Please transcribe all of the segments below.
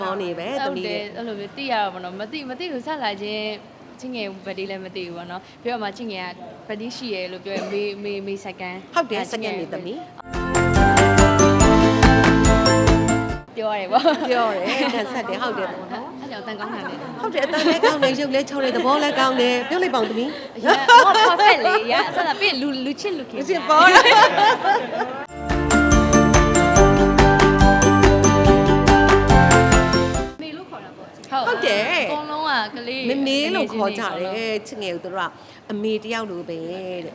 ပေါ်နေပဲတဟုတ်မီးတတွေယ်အဲ့လိုမျိုးသိရတော့ဗောနော်မသိမသိဘူးဆက်လာချင်းချင်းငယ်ဗတိလည်းမသိဘူးဗောနော်ပြီးတော့မှချင်းငယ်ကဗတိရှိရဲလို့ပြောရင်မေမေမေစကန်ဟုတ်တယ်စက္ကန့်နေတမီးပြောရတယ်ဗောပြောတယ်တန်ဆက်တယ်ဟုတ်တယ်ပေါ့နော်အဲ့ကြောင့်တန်ကောင်းတာလေဟုတ်တယ်အတန်လည်းကောင်းတယ်ရုပ်လည်းချောတယ်သဘောလည်းကောင်းတယ်ပြောလိုက်ပါဦးတမီးရဟော perfect လေရအစတာပြီးလူလူချင်းလူခင်ချစ်ပေါ် ဟုတ်ဟုတ်တယ်အကုန်လုံးကကလေးမမေလို့ခေါ်ကြတယ်ချစ်ငယ်တို့တို့ကအမေတယောက်လိုပဲတဲ့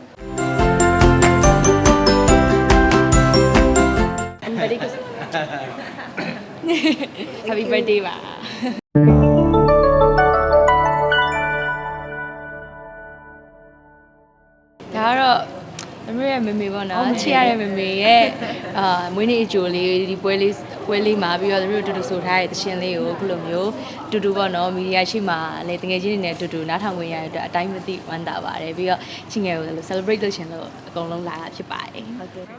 Very good Happy birthday ပါ မမေရဲ့မမေပေါ့နော်ချစ်ရတဲ့မမေရဲ့အာမွေးနေ့အကြိုလေးဒီပွဲလေးပွဲလေးမှာပြီးတော့တို့တူတူဆိုထားတဲ့တခြင်းလေးကိုအခုလိုမျိုးတူတူပေါ့နော်မီဒီယာရှိမှလည်းတကယ်ချင်းတွေနဲ့တူတူနားထောင်ဝင်ရတဲ့အတွက်အတိုင်းမသိဝမ်းသာပါတယ်ပြီးတော့ချင်းငယ်ကိုလည်း celebrate လုပ်ရှင်လို့အကုန်လုံးလာတာဖြစ်ပါတယ်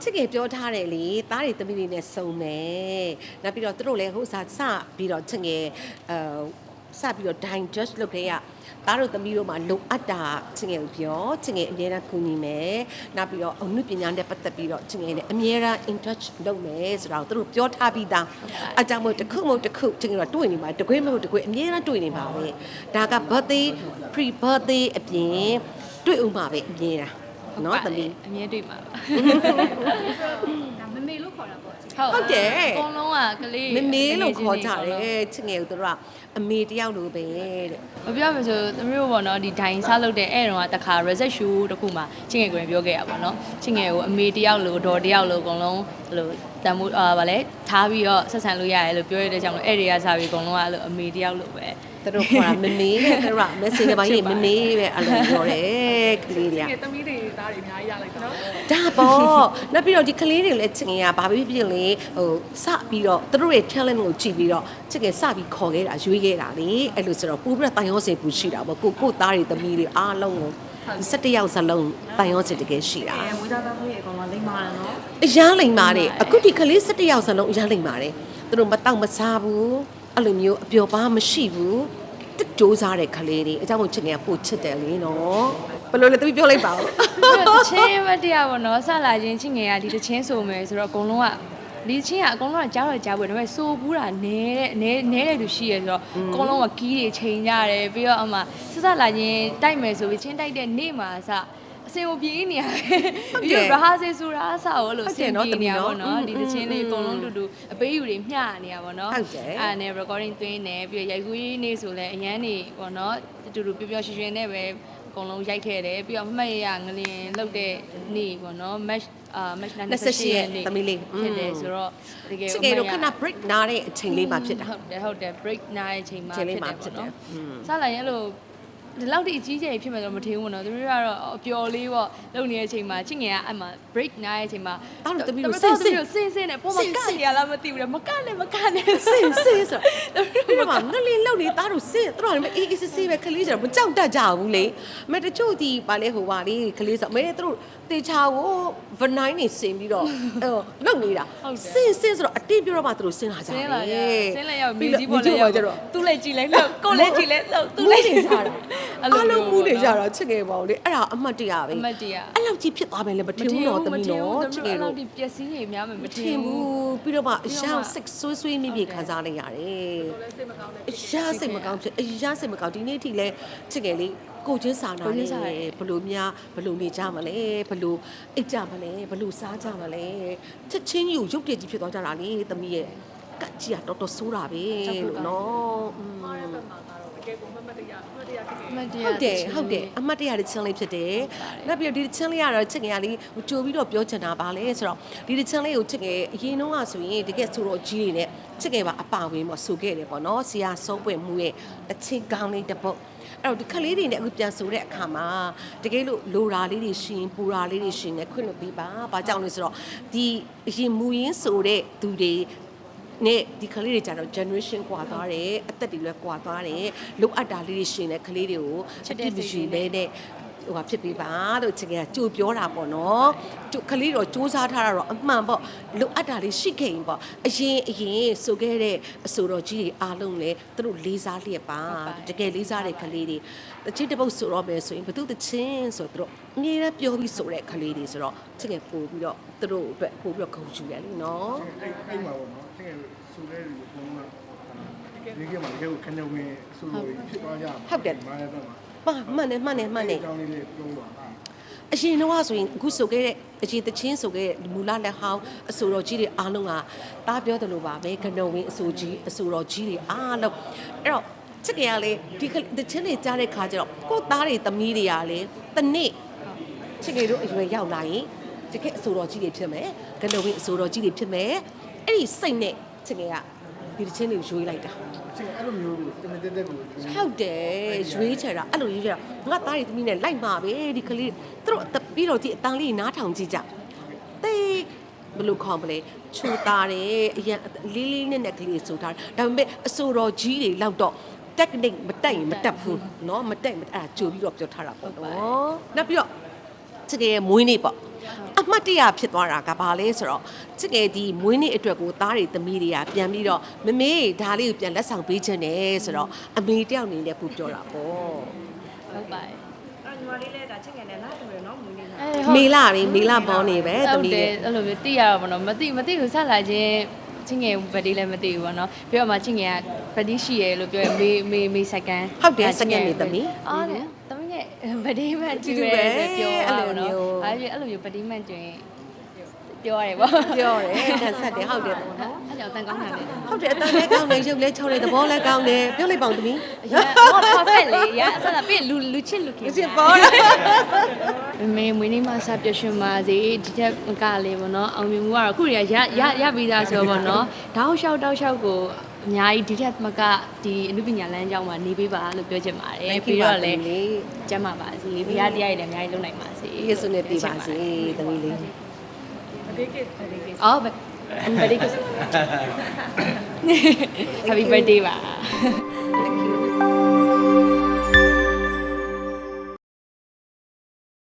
ချစ်ငယ်ပြောထားတယ်လေသားတွေသမီးတွေနဲ့စုံမယ်နောက်ပြီးတော့သူတို့လည်းဟိုစားစပြီးတော့ချစ်ငယ်အဲ စပြီးတော့ digest လုပ်ခဲ့ရသားတို့သမီးတို့မှာလုံအပ်တာချစ်ငယ်ကိုပြောချစ်ငယ်အများအားကူညီမယ်နောက်ပြီးတော့အမှုပညာနဲ့ပတ်သက်ပြီးတော့ချစ်ငယ်နဲ့အများအား in touch လုပ်မယ်ဆိုတော့သူတို့ပြောထားပြီးသားအကြောင်းမို့တစ်ခုမို့တစ်ခုချစ်ငယ်ကတွေ့နေမှာတကွေးမို့တကွေးအများအားတွေ့နေပါပဲဒါက birthday pre birthday အပြင်တွေ့ဦးမှာပဲအများအား နော်သမီးအမြဲတွေ့မှာပါမမေလို့ခေါ်တာပေါ့ဟုတ်ဟုတ်တယ်အကုန်လုံးကကလေးမမေလို့ခေါ်ကြတယ်ချစ်ငယ်တို့တို့ကအမေတယောက်လိုပဲတဲ့မပြောမဆိုသမီးတို့ပေါ့နော်ဒီဒိုင်စားလုပ်တဲ့အဲ့တော့တခါ reset show တခုမှချင်းငယ်ကိုရင်ပြောခဲ့ရပါတော့ချင်းငယ်ကိုအမေတယောက်လိုဒေါ်တယောက်လိုအကုန်လုံးအဲ့လိုတန်မိုးအာဗာလဲထားပြီးတော့ဆက်ဆံလို့ရတယ်လို့ပြောရတဲ့ကြောင့်လို့အဲ့ဒီကစားပြီးအကုန်လုံးကအဲ့လိုအမေတယောက်လိုပဲ သူတို့ခေါ်တာမမေတဲ့သူတို့က message ပိုင်းရေးမမေပဲအဲ့လိုပြောတယ်ကလေးတွေကငယ်သမီးတွေသားတွေအများကြီးရလိုက်တာနော်ဒါပေါ့နောက်ပြီးတော့ဒီကလေးတွေလည်းချစ်ငယ်ကဘာဖြစ်ဖြစ်လဲဟိုစပြီးတော့သူတို့ရဲ့ talent ကိုကြည့်ပြီးတော့ချစ်ငယ်စပြီးခေါ်ခဲ့တာရွေးခဲ့တာလေအဲ့လိုဆိုတော့ပူပြီးတော့တန်ရောစင်ပူရှိတာပေါ့ကိုကိုသားတွေသမီးတွေအားလုံးကို17ယောက်စလုံးတန်ရောစင်တကယ်ရှိတာအဲဝိသားသားတွေအကောင်ကလိမ့်မာတယ်နော်အရန်လိမ်ပါတယ်အခုဒီကလေး17ယောက်စလုံးအရန်လိမ်ပါတယ်သူတို့မတောက်မစားဘူး အဲ့လိုမျိုးအပျော်ပါမရှိဘူးတက်ကြိုးစားတဲ့ကလေးတွေအကြောင်းကိုချစ်ငယ်ကပို့ချစ်တယ်လေနော်ဘယ်လိုလဲသူပြောလိုက်ပါဦးပြီးတော့တချင်းမတရားပေါ့နော်ဆက်လာချင်းချင်းငယ်ကဒီတချင်းဆိုမယ်ဆိုတော့အကုန်လုံးကဒီချင်းကအကုန်လုံးကကြားတော့ကြားဘူးဒါပေမဲ့စိုးဘူးတာနဲတဲ့နဲနဲတဲ့လူရှိရဆိုတော့အကုန်လုံးကကီးတွေချိန်ကြတယ်ပြီးတော့အမှဆက်ဆက်လာချင်းတိုက်မယ်ဆိုပြီးချင်းတိုက်တဲ့နေ့မှာအစ အစင်ကိုပြေးနေရတယ်ပြီးတော့ rehearsal ဆိုတာအစကိုလို့စင်ပြေနေရပါတော့ဒီတချင်းလေးအကုန်လုံးတူတူအပေးယူတွေမျှနေရပါတော့အဲ့နဲ့ recording သွင်းနေပြီးတော့ရိုက်ကူးရေးနေ့ဆိုလဲအရန်နေပေါ့နော်တူတူပျော်ပျော်ရွှင်ရွှင်နဲ့ပဲအကုန်လုံးရိုက်ခဲ့တယ်ပြီးတော့မှတ်ရရငလင်လောက်တဲ့နေ့ပေါ့နော် match အာ match 28ရက်သမီးလေးဖြစ်တယ်ဆိုတော့တကယ်ချစ်ငယ်တို့ခဏ break နားတဲ့အချိန်လေးမှာဖြစ်တာဟုတ်တယ်ဟုတ်တယ် break နားရဲ့အချိန်မှာအချိန်လေးဖြစ်မှာတယ်ဖြစ်ပေါ့တယ်နော်อืมစလာရင်အဲ့လို ဒီလောက်ထိအကြီးကျယ်ဖြစ်မယ်ဆိုတော့မထင်ဘူးပေါ့နော်သူတို့ကတော့အပျော်လေးပေါ့လုံနေတဲ့အချိန်မှာချစ်ငယ်ကအဲ့မှာ break နားရဲ့အချိန်မှာတောက်လို့သမီးတို့စင်စင်စင်စင်နဲ့ပုံမကနေရလားမသိဘူးလေမကနဲ့မကနဲ့စင်စင်ဆိုပြီးတော့မှငလေးလောက်နေသားတို့စင်သူတို့ကအေးအေးဆေးဆေးပဲခလေးကျတော့မကြောက်တတ်ကြဘူးလေအမေတချို့ဒီပါလေဟိုပါလေခလေးဆိုအမေသူတို့တေချာကိုဗနိုင်းနေစင်ပြီးတော့ဟိုလောက်နေတာစင်စင်ဆိုတော့အတိပြောတော့မှသူတို့စင်လာကြဆတယ်င်းလာရဆင်းလာရောက်မြေကြီးပေါ်လဲရောက်ကျတော့သူ့လည်းကြည်လိုက်လို့ကိုယ်လည်းကြည်လိုက်လို့သူ့မူးလည်းနေကြတာ အားလုံးမူးနေကြတာတာချစ်ငယ်ပါဦးလေအဲ့ဒါအမှတ်တရပဲအမှတ်တရအဲ့လောက်ကြီးဖြစ်သွားမယ်လေမထင်ဘူးတော့သမီးနော်ချစ်ငယ်အဲ့တို့လောက်ဒီပျက်စီးနေများမယ်မမထထင်င်ဘူးဘူးပြီးတော့မှအရာစိတ်ဆွေးဆွေးမိမိခံစားလိုက်ရတယ်အရာစိတ်မကောင်းဖြစ်အရာစိတ်မကောင်းဒီနေ့ထိလဲချစ်ငယ်လေးကိုချင်းစာနာကိုချင်းနေစာရဲဘလို့များဘလို့နေကြမလဲဘလို့အိတ်ကြမလဲဘလို့စားကြမလဲချက်ချင်းကြီးကိုရုပ်တရက်ကြီးဖြစ်သွားကြတာလေသမီးရဲ့ ကတ်ကြီးကတော်တော်ဆိုးတာပဲလို့နော်อืมတကယ်ကိုမမတရားမတရားဖြစ်နေအမှတ်တရဟုတ်တယ်ဟုတ်တယ်အမတ်တရတဲ့ချင်းလေးဖြစ်တယ်နောက်ပြီးတော့ဒီချင်းလေးကတော့ချစ်ငယ်ကလေးကြိုပြီးတော့ပြောချင်တာပါလေဆိုတော့ဒီချင်းလေးကိုချစ်ငယ်အရင်တော့ကဆိုရင်တကယ်ဆိုတော့ကြီးနေနဲ့ချစ်ငယ်ပါအပါဝင်ပေါ့ဆိုခဲ့တယ်ပေါ့နော်ဆရာဆုံးပွင့်မှုရဲ့အချင်းကောင်းလေးတစ်ပုတ်အဲ့တော့ဒီခလေးတွေနဲ့အခုပြန်ဆိုတဲ့အခါမှာတကယ်လို့လိုရာလေးတွေရှင်ပူရာလေးတွေရှင်နဲ့ခွင့်လို့ပြီးပါဘာကြောင့်လဲဆိုတော့ဒီအရင်မူရင်းဆိုတဲ့သူတွေ နဲ့ဒီကလေးတွေကြတော့ generation ကွာသွားတယ်အသက်တွေလည်းကွာသွားတယ်လိုအပ်တာလေးတွေရှင်တဲ့ကလေးတွေကိုချစ်တဲ့စိတ်တွေနဲ့နဲ့ဟိုဟာဖြစ်ပေးပါလို့ချစ်ငယ်ကကြိုပြောတာပေါ့နော်ကျိုကလေးတော့စူးစမ်းထားတာတော့အမှန်ပေါ့လိုအပ်တာလေးရှိခဲ့ရင်ပေါ့အရင်အရင်ဆိုခဲ့တဲ့အဆိုတော်ကြီးတွေအားလုံးလည်းသူတို့လေးစားလျက်ပါတကယ်လေးစားတဲ့ကလေးတွေတချစ်တစ်ပုတ်ဆိုတော့မယ်ဆိုရင်ဘသူတချင်းဆိုတော့သူတို့အမြဲတမ်းပြောပြီးဆိုတဲ့ကလေးတွေဆိုတော့ချစ်ငယ်ပို့ပြီးတော့သူတို့အတွက်ပို့ပြီးတော့ဂုဏ်ယူတယ်လीနော်အဲ့အဲ့မှာပေါ့နော်တကယ်ဆိုတဲ့လူကဘုံက ဒီကမှာတကယ်ကိုခဏဝင်ဆိုလို့ဖြစ်သွားကြမားတဲ့ဘက်မှာမှန်မှန်တယ်မှန်တယ်မှန်တယ်အကြောင်းလေးလေးပြောပါအရင်တော့ဆိုရင်အခုဆိုခဲ့တဲ့အရင်တချင်းဆိုခဲ့တဲ့မူလလက်ဟောင်းအဆိုတော်ကြီးတွေအားလုံးကတားပြောတယ်လို့ပါပဲကနုံဝင်းအဆိုကြီးအဆိုတော်ကြီးတွေအားလုံးအဲ့တော့ချစ်ကြရလေဒီတချင်းတွေကြားတဲ့ခါကျတော့ကိုသားတွေသမီးတွေကလေတနေ့ချစ်ကြတို့အရွယ်ရောက်လာရင်တကယ်အဆိုတော်ကြီးတွေဖြစ်မယ်ကနုံဝင်းအဆိုတော်ကြီးတွေဖြစ်မယ်အဲ့ဒီစိတ်နဲ့ချစ်ကြရ ဒီတချင်းတွေကိုရွေးလိုက်တာ အချင်းအဲ့လိုမျိုးကိုတမင်တက်တက်ကို ဟုတ်တယ်ရွေးချယ်တာအဲ့လိုရွေးချယ်တာငါသားရီသမီးနဲ့လိုက်မှာပဲဒီကလေးသူတို့အသက်ပြီးတော့ဒီအတန်းလေးနားထောင်ကြည့်ကြတေးဘယ်လိုခေါ်မလဲချူတာတယ်အရင်လေးလေးနဲ့နဲ့ကလေးဆိုထားတယ်ဒါပေမဲ့အဆိုတော်ကြီးတွေလောက်တော့ technique မတက်ရင်မတက်ဘူးเนาะမတက်ရင်မတက်အဲ့ဒါကြိုပြီးတော့ပြောထားတာပေါ့နော်နောက်ပြီးတော့ချစ်ကရဲ့မွေးနေ့ပေါ့ အမှတ်တရဖြစ်သွားတာကဘာလဲဆိုတော့ချစ်ကရဲ့ဒီမွေးနေ့အတွက်ကိုသားတွေသမီးတွေကပြန်ပြီးတော့မမေဒါလေးကိုပြန်လက်ဆောင်ပေးခြင်းတယ်ဆိုတော့အမေတယောက်အနေနဲ့ပူပြောတာပေါ့ဟုတ်ပါတယ်အဲ့ညီမလေးလည်းဒါချစ်ငယ်နဲ့လာတူတယ်နော်မွေးနေ့လာအဲမေလာနေမေလာပေါင်းနေပဲဟုသမီးတ်တတွေယ်အဲ့လိုမျိုးသိရတော့ဗောနော်မသိမသိဘူးဆက်လာချင်းချင်းငယ်ဗတိလည်းမသိဘူးဗောနော်ပြီးတော့မှချင်းငယ်ကဗတိရှိရဲလို့ပြောရင်မေမေမေစကန်ဟုတ်တယ်စကန်နေသမီးအော်တဲ့သမီး နဲ့ဗတိမှန်ကြည့်တူပဲပဲပြောအဲ့ရလိုဗောမျိုးနော်အဲ့ဒီအဲ့လိုမျိုးဗတိမှန်ကျွင်ပြောရတယ်ဗောပြောတယ်ကန်ဆက်တယ်ဟုတ်တယ်အဲ့ကြောင့်တန်ကောင်းတာလေဟုတ်တယ်အတန်းလည်းကောင်းတယ်ရုပ်လည်းချောင်းတယ်သဘောလည်းကောင်းတယ်ပြောလိုက်ပါဦးသမီးရဟော perfect လေရအစတာပြီးလူလူချစ်လူခင်ဖြစ်ပေါ်တယ်မေမွေးနေ့မှာစပြည့်ရွှင်ပါစေဒီထက်ကလေးပေါ့နော်အောင်မြင်မှုကတော့ခုရရရရပြီးသားဆိုပေါ့နော်တောက်လျှောက်တောက်လျှောက်ကို အများကြီးဒီထက်မကဒီအနုပညာလမ်းကြောင်းမှာနေပေးပါလို့ပြောချင်ပါတယ်ပြီးတော့လည်းကျမ်းပါပါစေဘုရားတရားတွေလည်းအများကြီးလုပ်နိုင်ပါစေယေဆုနဲ့ပြပါစေသမီးလေးအော် birthday kiss Happy birthday ပါ